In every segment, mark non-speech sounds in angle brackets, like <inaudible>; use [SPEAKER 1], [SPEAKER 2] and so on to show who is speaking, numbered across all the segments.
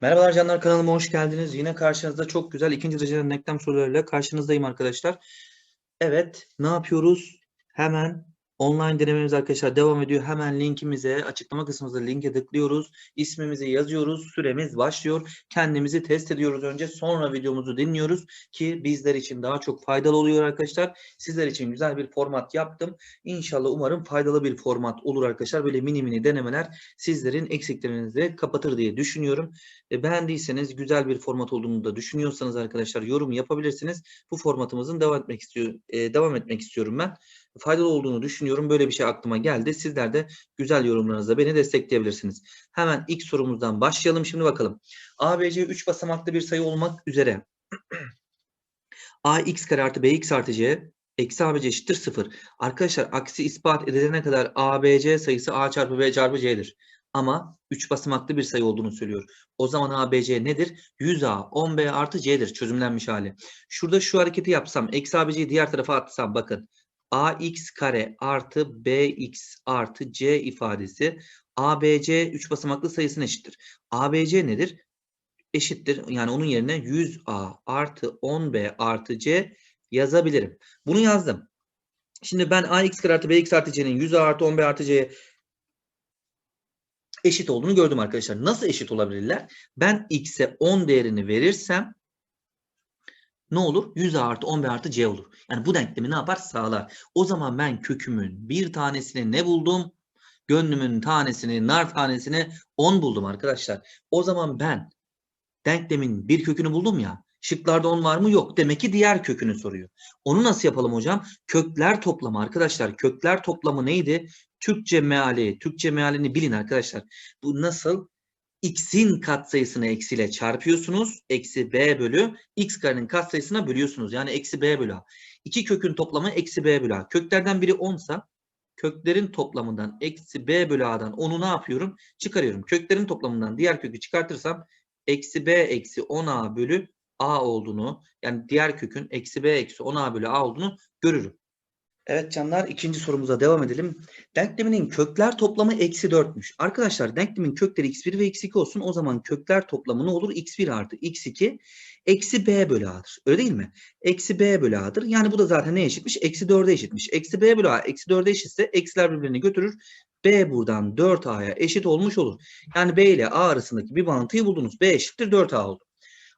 [SPEAKER 1] Merhabalar canlar kanalıma hoş geldiniz. Yine karşınızda çok güzel ikinci dereceden denklem sorularıyla karşınızdayım arkadaşlar. Evet ne yapıyoruz? Hemen online denememiz arkadaşlar devam ediyor. Hemen linkimize açıklama kısmımızda linke tıklıyoruz. İsmimizi yazıyoruz. Süremiz başlıyor. Kendimizi test ediyoruz önce. Sonra videomuzu dinliyoruz ki bizler için daha çok faydalı oluyor arkadaşlar. Sizler için güzel bir format yaptım. İnşallah umarım faydalı bir format olur arkadaşlar. Böyle mini mini denemeler sizlerin eksiklerinizi kapatır diye düşünüyorum. E, beğendiyseniz güzel bir format olduğunu da düşünüyorsanız arkadaşlar yorum yapabilirsiniz. Bu formatımızın devam etmek istiyor e, devam etmek istiyorum ben. Faydalı olduğunu düşünüyorum. Böyle bir şey aklıma geldi. Sizler de güzel yorumlarınızla beni destekleyebilirsiniz. Hemen ilk sorumuzdan başlayalım. Şimdi bakalım. ABC 3 basamaklı bir sayı olmak üzere <clears throat> ax kare artı bx artı c eksi abc eşittir 0. Arkadaşlar aksi ispat edilene kadar abc sayısı a çarpı b çarpı c'dir. Ama 3 basamaklı bir sayı olduğunu söylüyor. O zaman ABC nedir? 100A 10B artı C'dir çözümlenmiş hali. Şurada şu hareketi yapsam, eksi ABC'yi diğer tarafa atsam bakın. AX kare artı BX artı C ifadesi ABC 3 basamaklı sayısına eşittir. ABC nedir? Eşittir. Yani onun yerine 100A artı 10B artı C yazabilirim. Bunu yazdım. Şimdi ben AX kare artı BX artı C'nin 100A artı 10B artı C eşit olduğunu gördüm arkadaşlar. Nasıl eşit olabilirler? Ben x'e 10 değerini verirsem ne olur? 100 artı 10b artı c olur. Yani bu denklemi ne yapar? Sağlar. O zaman ben kökümün bir tanesini ne buldum? Gönlümün tanesini, nar tanesini 10 buldum arkadaşlar. O zaman ben denklemin bir kökünü buldum ya. Şıklarda 10 var mı? Yok. Demek ki diğer kökünü soruyor. Onu nasıl yapalım hocam? Kökler toplamı arkadaşlar. Kökler toplamı neydi? Türkçe meali, Türkçe mealini bilin arkadaşlar. Bu nasıl? X'in katsayısını eksiyle çarpıyorsunuz. Eksi B bölü X karenin katsayısına bölüyorsunuz. Yani eksi B bölü A. İki kökün toplamı eksi B bölü A. Köklerden biri 10 sa köklerin toplamından eksi B bölü A'dan 10'u ne yapıyorum? Çıkarıyorum. Köklerin toplamından diğer kökü çıkartırsam eksi B eksi 10A bölü A olduğunu yani diğer kökün eksi B eksi 10A bölü A olduğunu görürüm. Evet canlar ikinci sorumuza devam edelim. Denkleminin kökler toplamı eksi 4'müş. Arkadaşlar denklemin kökleri x1 ve x2 olsun. O zaman kökler toplamı ne olur? x1 artı x2 eksi b bölü a'dır. Öyle değil mi? Eksi b bölü a'dır. Yani bu da zaten ne eşitmiş? Eksi 4'e eşitmiş. Eksi b bölü a eksi 4'e eşitse eksiler birbirini götürür. b buradan 4a'ya eşit olmuş olur. Yani b ile a arasındaki bir bağıntıyı buldunuz. b eşittir 4a oldu.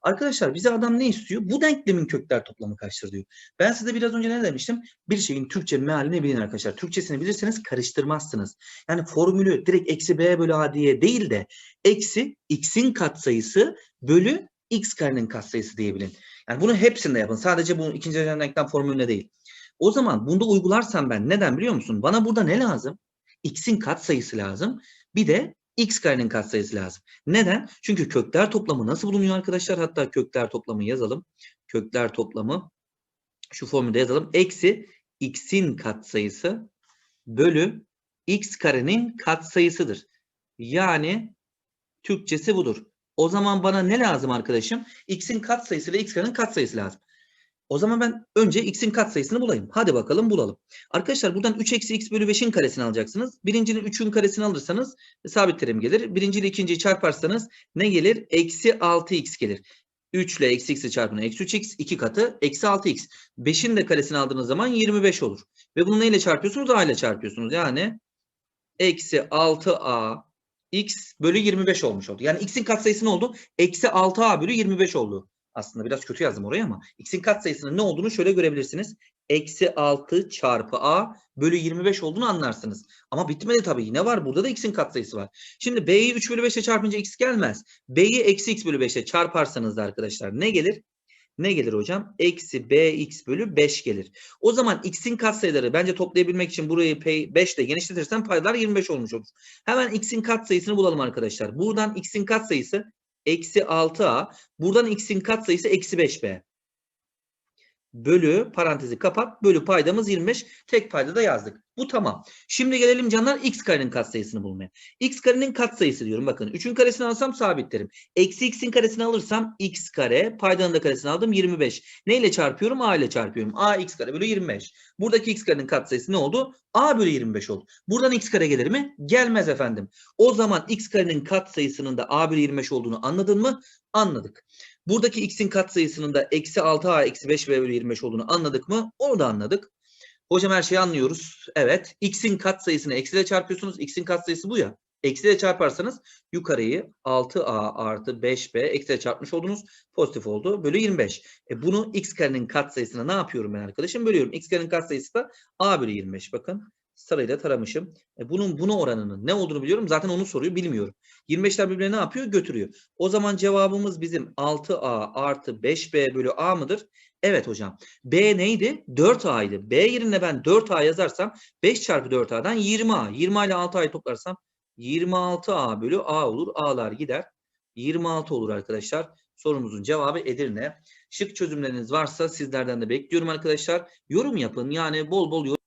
[SPEAKER 1] Arkadaşlar bize adam ne istiyor? Bu denklemin kökler toplamı kaçtır diyor. Ben size biraz önce ne demiştim? Bir şeyin Türkçe mealini bilin arkadaşlar. Türkçesini bilirseniz karıştırmazsınız. Yani formülü direkt eksi b bölü a diye değil de eksi x'in katsayısı bölü x karenin katsayısı diyebilin. Yani bunu hepsinde yapın. Sadece bu ikinci dereceden denklem formülüne değil. O zaman bunda uygularsam ben neden biliyor musun? Bana burada ne lazım? x'in katsayısı lazım. Bir de x karenin katsayısı lazım. Neden? Çünkü kökler toplamı nasıl bulunuyor arkadaşlar? Hatta kökler toplamı yazalım. Kökler toplamı şu formülde yazalım. Eksi x'in katsayısı bölü x karenin katsayısıdır. Yani Türkçesi budur. O zaman bana ne lazım arkadaşım? x'in katsayısı ve x karenin katsayısı lazım. O zaman ben önce x'in katsayısını bulayım. Hadi bakalım bulalım. Arkadaşlar buradan 3 eksi x bölü 5'in karesini alacaksınız. Birincinin 3'ün karesini alırsanız sabit terim gelir. Birinci ile ikinciyi çarparsanız ne gelir? Eksi 6x gelir. 3 ile eksi x'i çarpın eksi 3x 2 katı eksi 6x. 5'in de karesini aldığınız zaman 25 olur. Ve bunu neyle çarpıyorsunuz? A ile çarpıyorsunuz. Yani eksi 6a x bölü 25 olmuş oldu. Yani x'in katsayısı ne oldu? Eksi 6a bölü 25 oldu. Aslında biraz kötü yazdım oraya ama x'in katsayısının ne olduğunu şöyle görebilirsiniz. Eksi 6 çarpı a bölü 25 olduğunu anlarsınız. Ama bitmedi tabii. Yine var. Burada da x'in katsayısı var. Şimdi b'yi 3 bölü 5'e çarpınca x gelmez. b'yi eksi x bölü 5'e çarparsanız da arkadaşlar ne gelir? Ne gelir hocam? Eksi bx bölü 5 gelir. O zaman x'in katsayıları bence toplayabilmek için burayı 5 ile genişletirsem paydalar 25 olmuş olur. Hemen x'in katsayısını bulalım arkadaşlar. Buradan x'in katsayısı eksi 6a. Buradan x'in katsayısı eksi 5b. Bölü parantezi kapat bölü paydamız 25 tek payda da yazdık. Bu tamam. Şimdi gelelim canlar x karenin katsayısını bulmaya. x karenin katsayısı diyorum bakın. 3'ün karesini alsam sabitlerim. Eksi x'in karesini alırsam x kare paydanın da karesini aldım 25. Ne ile çarpıyorum? a ile çarpıyorum. a x kare bölü 25. Buradaki x karenin katsayısı ne oldu? a bölü 25 oldu. Buradan x kare gelir mi? Gelmez efendim. O zaman x karenin katsayısının da a bölü 25 olduğunu anladın mı? Anladık. Buradaki x'in katsayısının da eksi 6a eksi 5b bölü 25 olduğunu anladık mı? Onu da anladık. Hocam her şeyi anlıyoruz. Evet. X'in katsayısını eksiyle çarpıyorsunuz. X'in katsayısı bu ya. Eksiyle çarparsanız yukarıyı 6a artı 5b eksiyle çarpmış oldunuz. Pozitif oldu. Bölü 25. E bunu x karenin katsayısına ne yapıyorum ben arkadaşım? Bölüyorum. x karenin katsayısı da a bölü 25. Bakın sarıyla taramışım. E bunun buna oranının ne olduğunu biliyorum. Zaten onu soruyor. Bilmiyorum. 25'ler birbirine ne yapıyor? Götürüyor. O zaman cevabımız bizim 6a artı 5b bölü a mıdır? Evet hocam. B neydi? 4A'ydı. B yerine ben 4A yazarsam 5 çarpı 4A'dan 20A. 20A ile 6A'yı toplarsam 26A bölü A olur. A'lar gider. 26 olur arkadaşlar. Sorumuzun cevabı Edirne. Şık çözümleriniz varsa sizlerden de bekliyorum arkadaşlar. Yorum yapın. Yani bol bol yorum.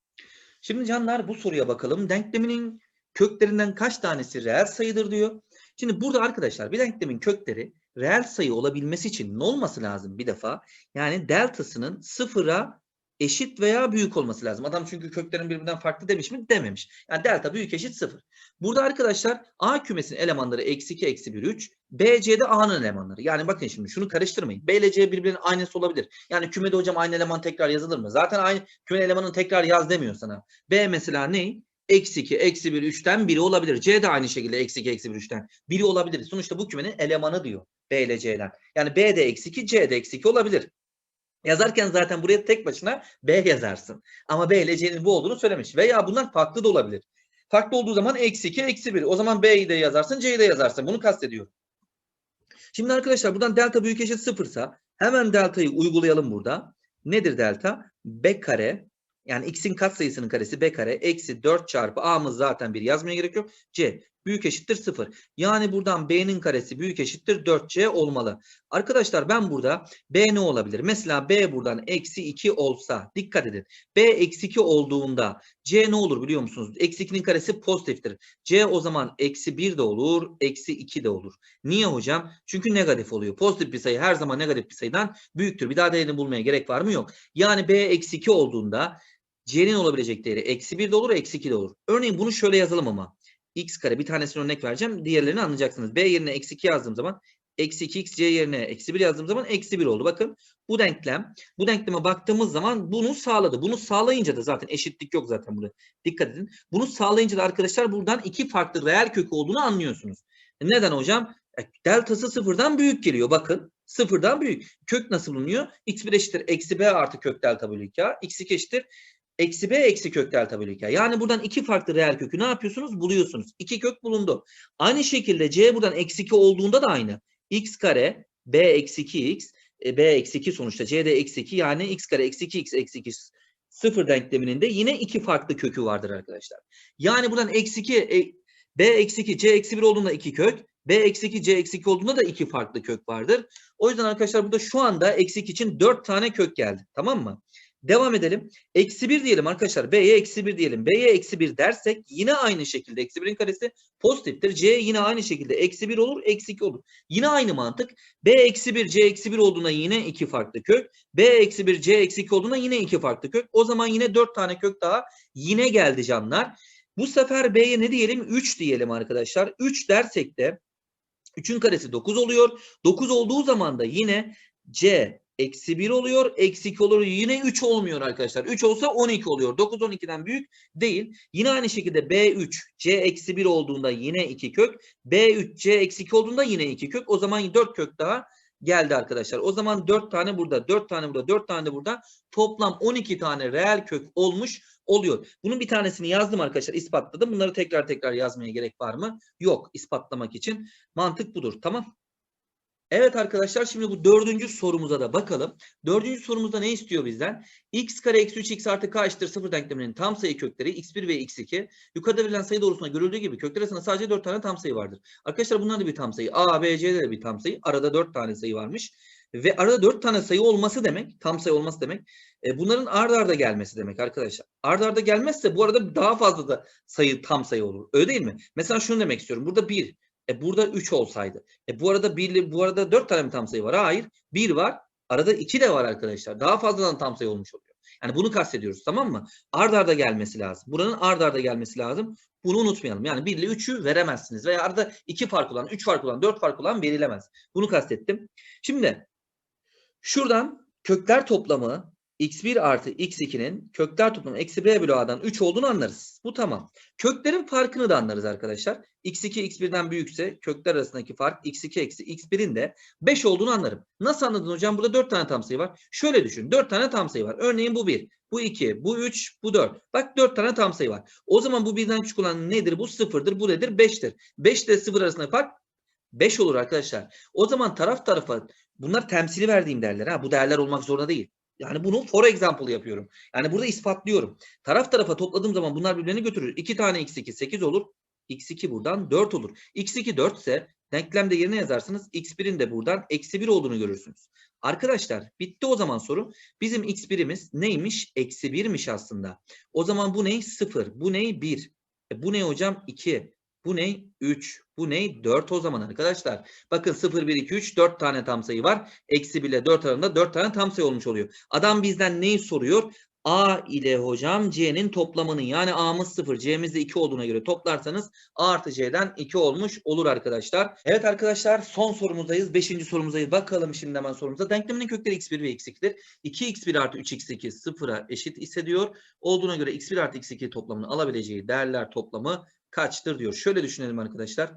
[SPEAKER 1] Şimdi canlar bu soruya bakalım. Denkleminin köklerinden kaç tanesi reel sayıdır diyor. Şimdi burada arkadaşlar bir denklemin kökleri reel sayı olabilmesi için ne olması lazım bir defa? Yani deltasının sıfıra eşit veya büyük olması lazım. Adam çünkü köklerin birbirinden farklı demiş mi? Dememiş. Yani delta büyük eşit sıfır. Burada arkadaşlar A kümesinin elemanları eksi 2, eksi 1, 3. B, C'de A'nın elemanları. Yani bakın şimdi şunu karıştırmayın. B ile C birbirinin aynısı olabilir. Yani kümede hocam aynı eleman tekrar yazılır mı? Zaten aynı küme elemanını tekrar yaz demiyor sana. B mesela ne? Eksi 2, eksi 1, 3'ten biri olabilir. C de aynı şekilde eksi 2, eksi 1, 3'ten biri olabilir. Sonuçta bu kümenin elemanı diyor. B ile C'den. Yani B de eksi 2, C de eksi 2 olabilir. Yazarken zaten buraya tek başına B yazarsın. Ama B ile C'nin bu olduğunu söylemiş. Veya bunlar farklı da olabilir. Farklı olduğu zaman eksi 2, eksi 1. O zaman B'yi de yazarsın, C'yi de yazarsın. Bunu kastediyorum. Şimdi arkadaşlar buradan delta büyük eşit sıfırsa hemen deltayı uygulayalım burada. Nedir delta? B kare yani x'in katsayısının karesi b kare eksi 4 çarpı a'mız zaten bir yazmaya gerek yok. c büyük eşittir 0. Yani buradan b'nin karesi büyük eşittir 4c olmalı. Arkadaşlar ben burada b ne olabilir? Mesela b buradan eksi 2 olsa dikkat edin. b eksi 2 olduğunda c ne olur biliyor musunuz? Eksi 2'nin karesi pozitiftir. c o zaman eksi 1 de olur eksi 2 de olur. Niye hocam? Çünkü negatif oluyor. Pozitif bir sayı her zaman negatif bir sayıdan büyüktür. Bir daha değerini bulmaya gerek var mı? Yok. Yani b eksi 2 olduğunda c'nin olabilecek değeri eksi 1 de olur eksi 2 de olur. Örneğin bunu şöyle yazalım ama. X kare bir tanesini örnek vereceğim. Diğerlerini anlayacaksınız. b yerine eksi 2 yazdığım zaman eksi 2x c yerine eksi 1 yazdığım zaman eksi 1 oldu. Bakın bu denklem bu denkleme baktığımız zaman bunu sağladı. Bunu sağlayınca da zaten eşitlik yok zaten burada. Dikkat edin. Bunu sağlayınca da arkadaşlar buradan iki farklı reel kökü olduğunu anlıyorsunuz. Neden hocam? E, deltası sıfırdan büyük geliyor. Bakın sıfırdan büyük. Kök nasıl bulunuyor? x1 eşittir eksi b artı kök delta bölü 2 a. x2 eşittir eksi b eksi kök delta bölü 2 Yani buradan iki farklı reel kökü ne yapıyorsunuz? Buluyorsunuz. İki kök bulundu. Aynı şekilde c buradan eksi 2 olduğunda da aynı. x kare b eksi 2x e, b eksi 2 sonuçta c de eksi 2 yani x kare eksi 2x eksi 2 sıfır denkleminin de yine iki farklı kökü vardır arkadaşlar. Yani buradan eksi 2 e, b eksi 2 c eksi 1 olduğunda iki kök b eksi 2 c eksi 2 olduğunda da iki farklı kök vardır. O yüzden arkadaşlar burada şu anda eksi 2 için 4 tane kök geldi. Tamam mı? Devam edelim. Eksi 1 diyelim arkadaşlar. B'ye eksi 1 diyelim. B'ye eksi 1 dersek yine aynı şekilde eksi 1'in karesi pozitiftir. C yine aynı şekilde eksi 1 olur. Eksi 2 olur. Yine aynı mantık. B eksi 1 C eksi 1 olduğuna yine iki farklı kök. B eksi 1 C eksi 2 olduğuna yine iki farklı kök. O zaman yine 4 tane kök daha yine geldi canlar. Bu sefer B'ye ne diyelim? 3 diyelim arkadaşlar. 3 dersek de 3'ün karesi 9 oluyor. 9 olduğu zaman da yine C eksi 1 oluyor. Eksi 2 olur. Yine 3 olmuyor arkadaşlar. 3 olsa 12 oluyor. 9 12'den büyük değil. Yine aynı şekilde B3 C eksi 1 olduğunda yine 2 kök. B3 C eksi 2 olduğunda yine 2 kök. O zaman 4 kök daha geldi arkadaşlar. O zaman 4 tane burada, 4 tane burada, 4 tane burada. Toplam 12 tane reel kök olmuş oluyor. Bunun bir tanesini yazdım arkadaşlar ispatladım. Bunları tekrar tekrar yazmaya gerek var mı? Yok ispatlamak için. Mantık budur. Tamam. Evet arkadaşlar şimdi bu dördüncü sorumuza da bakalım. Dördüncü sorumuzda ne istiyor bizden? x kare eksi 3 x artı k eşittir 0 denkleminin tam sayı kökleri x1 ve x2. Yukarıda verilen sayı doğrusunda görüldüğü gibi kökler arasında sadece 4 tane tam sayı vardır. Arkadaşlar bunlar da bir tam sayı. A, B, C'de de bir tam sayı. Arada 4 tane sayı varmış. Ve arada dört tane sayı olması demek, tam sayı olması demek, e, bunların ard arda gelmesi demek arkadaşlar. Ard arda gelmezse bu arada daha fazla da sayı tam sayı olur. Öyle değil mi? Mesela şunu demek istiyorum. Burada 1, e, burada 3 olsaydı. E, bu arada 1, bu arada 4 tane mi tam sayı var? Hayır. 1 var. Arada 2 de var arkadaşlar. Daha fazladan tam sayı olmuş oluyor. Yani bunu kastediyoruz tamam mı? Ard arda gelmesi lazım. Buranın ard arda gelmesi lazım. Bunu unutmayalım. Yani 1 ile 3'ü veremezsiniz. Veya arada 2 fark olan, 3 fark olan, 4 fark olan verilemez. Bunu kastettim. Şimdi şuradan kökler toplamı x1 artı x2'nin kökler toplamı eksi b bölü a'dan 3 olduğunu anlarız. Bu tamam. Köklerin farkını da anlarız arkadaşlar. x2 x1'den büyükse kökler arasındaki fark x2 eksi x1'in de 5 olduğunu anlarım. Nasıl anladın hocam? Burada 4 tane tam sayı var. Şöyle düşün. 4 tane tam sayı var. Örneğin bu 1, bu 2, bu 3, bu 4. Bak 4 tane tam sayı var. O zaman bu birden küçük olan nedir? Bu 0'dır. Bu nedir? 5'tir. 5 ile 0 arasındaki fark 5 olur arkadaşlar. O zaman taraf tarafa bunlar temsili verdiğim değerler. Ha, bu değerler olmak zorunda değil. Yani bunu for example yapıyorum. Yani burada ispatlıyorum. Taraf tarafa topladığım zaman bunlar birbirlerini götürür. 2 tane x2 8 olur. x2 buradan 4 olur. x2 4 ise denklemde yerine yazarsınız. x1'in de buradan eksi 1 olduğunu görürsünüz. Arkadaşlar bitti o zaman soru. Bizim x1'imiz neymiş? Eksi 1'miş aslında. O zaman bu ne? 0. Bu ne? 1. E bu ne hocam? 2. Bu ne? 3. Bu ne? 4 o zaman arkadaşlar. Bakın 0, 1, 2, 3 4 tane tam sayı var. Eksi 1 ile 4 arasında 4 tane tam sayı olmuş oluyor. Adam bizden neyi soruyor? A ile hocam C'nin toplamının yani A'mız 0, C'miz de 2 olduğuna göre toplarsanız A artı C'den 2 olmuş olur arkadaşlar. Evet arkadaşlar son sorumuzdayız. 5. sorumuzdayız. Bakalım şimdi hemen sorumuza. Denkleminin kökleri x1 ve x2'dir. 2x1 artı 3x2 sıfıra eşit ise diyor. Olduğuna göre x1 artı x2 toplamını alabileceği değerler toplamı kaçtır diyor. Şöyle düşünelim arkadaşlar.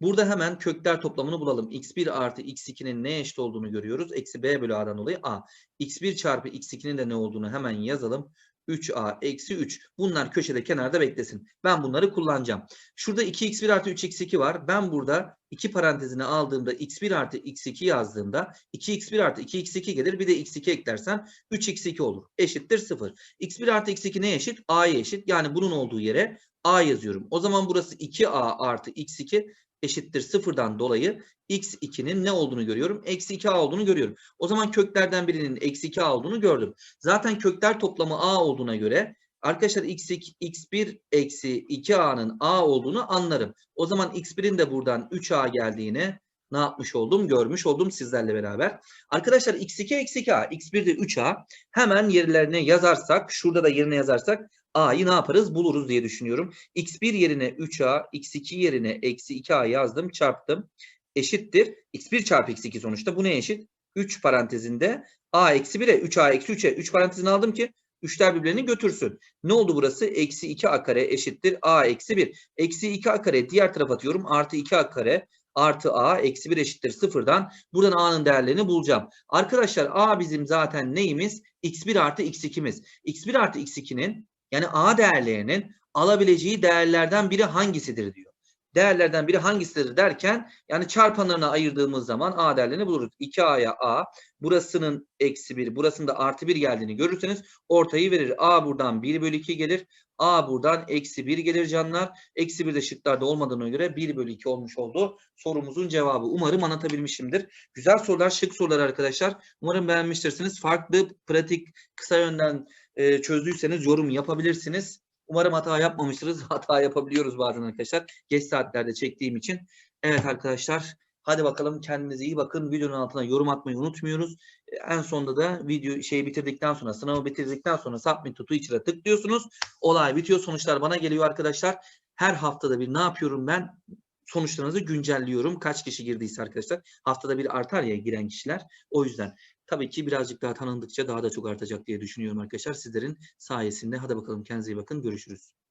[SPEAKER 1] Burada hemen kökler toplamını bulalım. x1 artı x2'nin neye eşit olduğunu görüyoruz. Eksi b bölü a'dan dolayı a. x1 çarpı x2'nin de ne olduğunu hemen yazalım. 3a eksi 3. Bunlar köşede kenarda beklesin. Ben bunları kullanacağım. Şurada 2x1 artı 3x2 var. Ben burada iki parantezine aldığımda x1 artı x2 yazdığımda 2x1 artı 2x2 gelir. Bir de x2 eklersem 3x2 olur. Eşittir 0. x1 artı x2 ne eşit? a'ya eşit. Yani bunun olduğu yere a yazıyorum. O zaman burası 2a artı x2 eşittir sıfırdan dolayı x2'nin ne olduğunu görüyorum? Eksi 2a olduğunu görüyorum. O zaman köklerden birinin eksi 2a olduğunu gördüm. Zaten kökler toplamı a olduğuna göre arkadaşlar x2, x1 eksi 2a'nın a olduğunu anlarım. O zaman x1'in de buradan 3a geldiğini ne yapmış oldum? Görmüş oldum sizlerle beraber. Arkadaşlar x2 eksi 2a, x1 de 3a hemen yerlerine yazarsak, şurada da yerine yazarsak a'yı ne yaparız? Buluruz diye düşünüyorum. x1 yerine 3a, x2 yerine eksi 2a yazdım, çarptım. Eşittir. x1 çarpı x2 sonuçta. Bu ne eşit? 3 parantezinde a eksi 1'e 3a eksi 3'e 3 parantezini aldım ki 3'ler birbirlerini götürsün. Ne oldu burası? Eksi 2 a kare eşittir a eksi 1. Eksi 2 a kare diğer tarafa atıyorum. Artı 2 a kare artı a eksi 1 eşittir sıfırdan. Buradan a'nın değerlerini bulacağım. Arkadaşlar a bizim zaten neyimiz? x1 artı x2'miz. x1 artı x2'nin yani a değerlerinin alabileceği değerlerden biri hangisidir diyor. Değerlerden biri hangisidir derken yani çarpanlarına ayırdığımız zaman a değerlerini buluruz. 2a'ya a burasının eksi 1 burasında artı 1 geldiğini görürseniz ortayı verir. a buradan 1 bölü 2 gelir. a buradan eksi 1 gelir canlar. Eksi 1 de şıklarda olmadığına göre 1 bölü 2 olmuş oldu. Sorumuzun cevabı. Umarım anlatabilmişimdir. Güzel sorular şık sorular arkadaşlar. Umarım beğenmiştirsiniz. Farklı pratik kısa yönden e, çözdüyseniz yorum yapabilirsiniz. Umarım hata yapmamışsınız. <laughs> Hata yapabiliyoruz bazen arkadaşlar. Geç saatlerde çektiğim için. Evet arkadaşlar. Hadi bakalım kendinize iyi bakın. Videonun altına yorum atmayı unutmuyoruz. En sonunda da video şeyi bitirdikten sonra, sınavı bitirdikten sonra submit to teacher'a tıklıyorsunuz. Olay bitiyor. Sonuçlar bana geliyor arkadaşlar. Her haftada bir ne yapıyorum ben? Sonuçlarınızı güncelliyorum. Kaç kişi girdiyse arkadaşlar. Haftada bir artar ya giren kişiler. O yüzden tabii ki birazcık daha tanındıkça daha da çok artacak diye düşünüyorum arkadaşlar. Sizlerin sayesinde. Hadi bakalım kendinize iyi bakın. Görüşürüz.